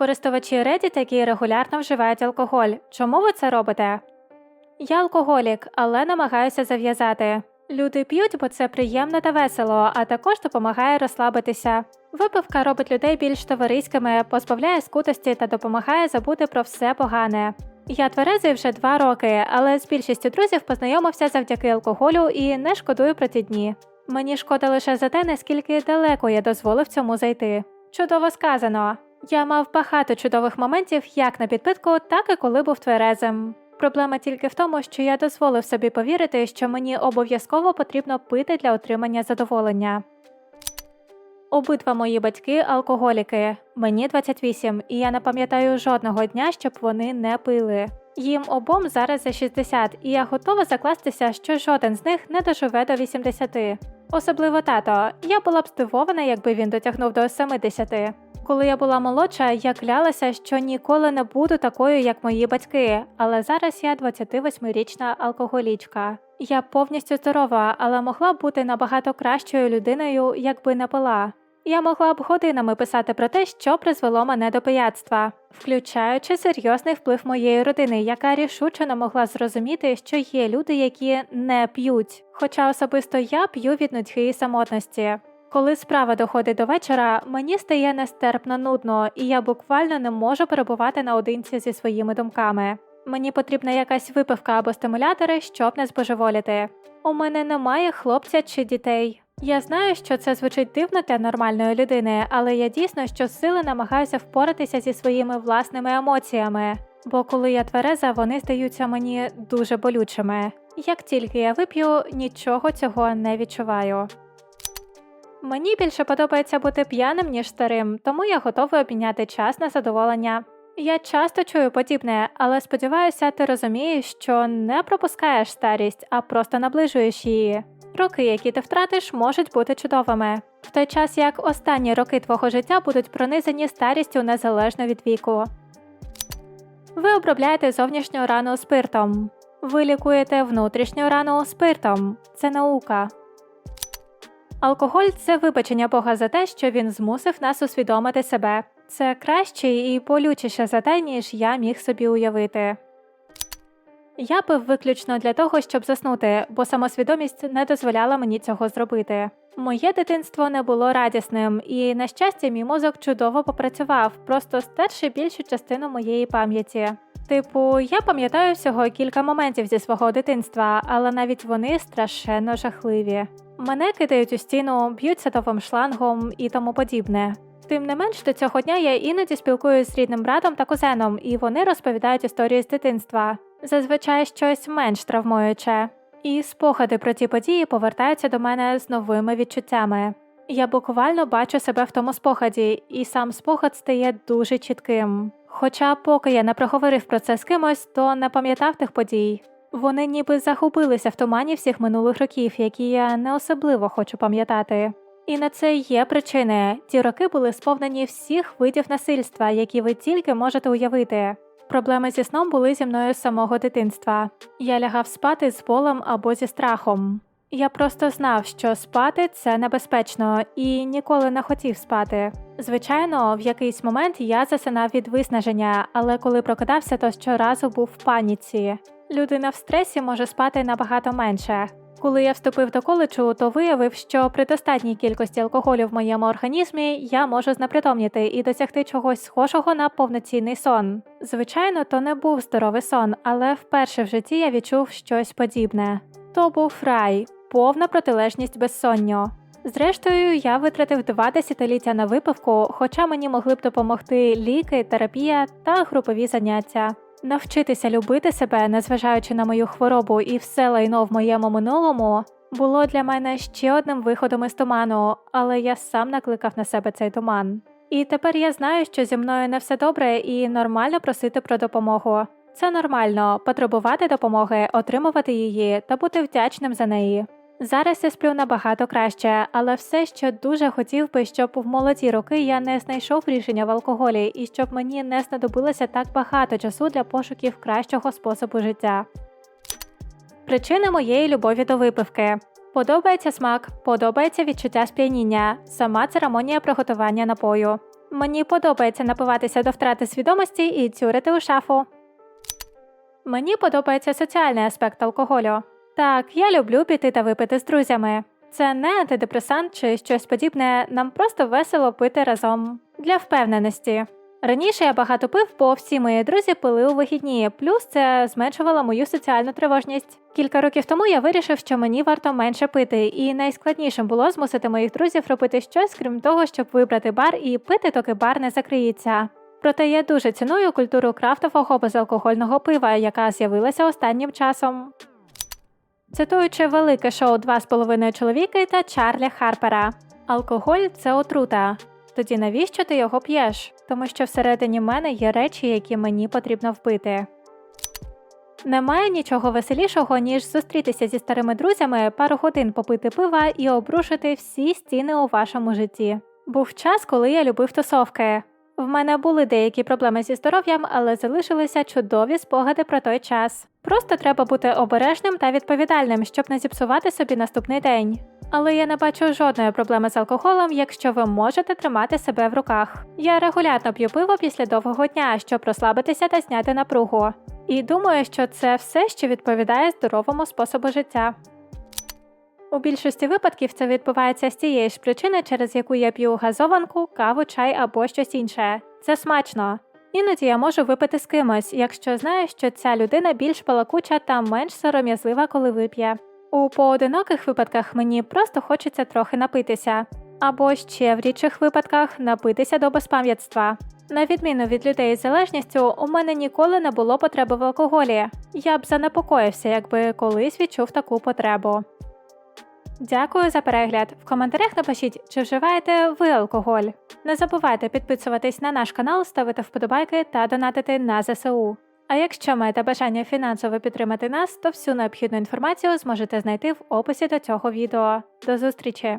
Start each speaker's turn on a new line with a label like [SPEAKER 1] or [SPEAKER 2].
[SPEAKER 1] Користувачі Reddit, які регулярно вживають алкоголь. Чому ви це робите? Я алкоголік, але намагаюся зав'язати. Люди п'ють, бо це приємно та весело, а також допомагає розслабитися. Випивка робить людей більш товариськими, позбавляє скутості та допомагає забути про все погане. Я тверезий вже два роки, але з більшістю друзів познайомився завдяки алкоголю і не шкодую про ті дні. Мені шкода лише за те, наскільки далеко я дозволив цьому зайти. Чудово сказано. Я мав багато чудових моментів як на підпитку, так і коли був тверезим. Проблема тільки в тому, що я дозволив собі повірити, що мені обов'язково потрібно пити для отримання задоволення. Обидва мої батьки алкоголіки. Мені 28, і я не пам'ятаю жодного дня, щоб вони не пили. Їм обом зараз за 60, і я готова закластися, що жоден з них не доживе до 80. Особливо тато. Я була б здивована, якби він дотягнув до 70. Коли я була молодша, я клялася, що ніколи не буду такою, як мої батьки, але зараз я 28-річна алкоголічка. Я повністю здорова, але могла б бути набагато кращою людиною, якби не пила. Я могла б годинами писати про те, що призвело мене до пияцтва, включаючи серйозний вплив моєї родини, яка рішуче не могла зрозуміти, що є люди, які не п'ють. Хоча особисто я п'ю від нудьги і самотності. Коли справа доходить до вечора, мені стає нестерпно нудно, і я буквально не можу перебувати наодинці зі своїми думками. Мені потрібна якась випивка або стимулятори, щоб не збожеволіти. У мене немає хлопця чи дітей. Я знаю, що це звучить дивно для нормальної людини, але я дійсно щосили намагаюся впоратися зі своїми власними емоціями. Бо коли я твереза, вони здаються мені дуже болючими. Як тільки я вип'ю, нічого цього не відчуваю. Мені більше подобається бути п'яним, ніж старим, тому я готовий обміняти час на задоволення. Я часто чую подібне, але сподіваюся, ти розумієш, що не пропускаєш старість, а просто наближуєш її. Роки, які ти втратиш, можуть бути чудовими, в той час як останні роки твого життя будуть пронизані старістю незалежно від віку. Ви обробляєте зовнішню рану спиртом. Ви лікуєте внутрішню рану спиртом. Це наука. Алкоголь це вибачення Бога за те, що він змусив нас усвідомити себе. Це краще і болючіше за те, ніж я міг собі уявити. Я пив виключно для того, щоб заснути, бо самосвідомість не дозволяла мені цього зробити. Моє дитинство не було радісним, і, на щастя, мій мозок чудово попрацював, просто стерши більшу частину моєї пам'яті. Типу, я пам'ятаю всього кілька моментів зі свого дитинства, але навіть вони страшенно жахливі. Мене кидають у стіну, б'ють садовим шлангом і тому подібне. Тим не менш, до цього дня я іноді спілкуюся з рідним братом та кузеном, і вони розповідають історії з дитинства. Зазвичай щось менш травмуюче. І спогади про ті події повертаються до мене з новими відчуттями. Я буквально бачу себе в тому спогаді, і сам спогад стає дуже чітким. Хоча, поки я не проговорив про це з кимось, то не пам'ятав тих подій. Вони ніби загубилися в тумані всіх минулих років, які я не особливо хочу пам'ятати. І на це є причини. Ті роки були сповнені всіх видів насильства, які ви тільки можете уявити. Проблеми зі сном були зі мною з самого дитинства. Я лягав спати з болем або зі страхом. Я просто знав, що спати це небезпечно і ніколи не хотів спати. Звичайно, в якийсь момент я засинав від виснаження, але коли прокидався, то щоразу був в паніці. Людина в стресі може спати набагато менше. Коли я вступив до коледжу, то виявив, що при достатній кількості алкоголю в моєму організмі я можу знепритомніти і досягти чогось схожого на повноцінний сон. Звичайно, то не був здоровий сон, але вперше в житті я відчув щось подібне. То був рай, повна протилежність безсонню. Зрештою, я витратив два десятиліття на випивку, хоча мені могли б допомогти ліки, терапія та групові заняття. Навчитися любити себе, незважаючи на мою хворобу і все лайно в моєму минулому, було для мене ще одним виходом із туману, але я сам накликав на себе цей туман. І тепер я знаю, що зі мною не все добре і нормально просити про допомогу. Це нормально потребувати допомоги, отримувати її та бути вдячним за неї. Зараз я сплю набагато краще, але все ще дуже хотів би, щоб в молоді роки я не знайшов рішення в алкоголі і щоб мені не знадобилося так багато часу для пошуків кращого способу життя. Причини моєї любові до випивки. Подобається смак, подобається відчуття сп'яніння, сама церемонія приготування напою. Мені подобається напиватися до втрати свідомості і цюрити у шафу. Мені подобається соціальний аспект алкоголю. Так, я люблю піти та випити з друзями. Це не антидепресант чи щось подібне, нам просто весело пити разом для впевненості. Раніше я багато пив, бо всі мої друзі пили у вихідні, плюс це зменшувало мою соціальну тривожність. Кілька років тому я вирішив, що мені варто менше пити, і найскладнішим було змусити моїх друзів робити щось, крім того, щоб вибрати бар і пити, доки бар не закриється. Проте я дуже ціную культуру крафтового безалкогольного пива, яка з'явилася останнім часом. Цитуючи велике шоу «Два з половиною чоловіки та Чарлі Харпера, алкоголь це отрута. Тоді навіщо ти його п'єш? Тому що всередині мене є речі, які мені потрібно впити. Немає нічого веселішого, ніж зустрітися зі старими друзями, пару годин попити пива і обрушити всі стіни у вашому житті. Був час, коли я любив тусовки. В мене були деякі проблеми зі здоров'ям, але залишилися чудові спогади про той час. Просто треба бути обережним та відповідальним, щоб не зіпсувати собі наступний день. Але я не бачу жодної проблеми з алкоголем, якщо ви можете тримати себе в руках. Я регулярно п'ю пиво після довгого дня, щоб розслабитися та зняти напругу. І думаю, що це все, що відповідає здоровому способу життя. У більшості випадків це відбувається з тієї ж причини, через яку я п'ю газованку, каву, чай або щось інше. Це смачно. Іноді я можу випити з кимось, якщо знаю, що ця людина більш балакуча та менш сором'язлива, коли вип'є. У поодиноких випадках мені просто хочеться трохи напитися, або ще в рідших випадках напитися до безпам'ятства. На відміну від людей з залежністю, у мене ніколи не було потреби в алкоголі. Я б занепокоївся, якби колись відчув таку потребу. Дякую за перегляд. В коментарях напишіть, чи вживаєте ви алкоголь. Не забувайте підписуватись на наш канал, ставити вподобайки та донатити на ЗСУ. А якщо маєте бажання фінансово підтримати нас, то всю необхідну інформацію зможете знайти в описі до цього відео. До зустрічі!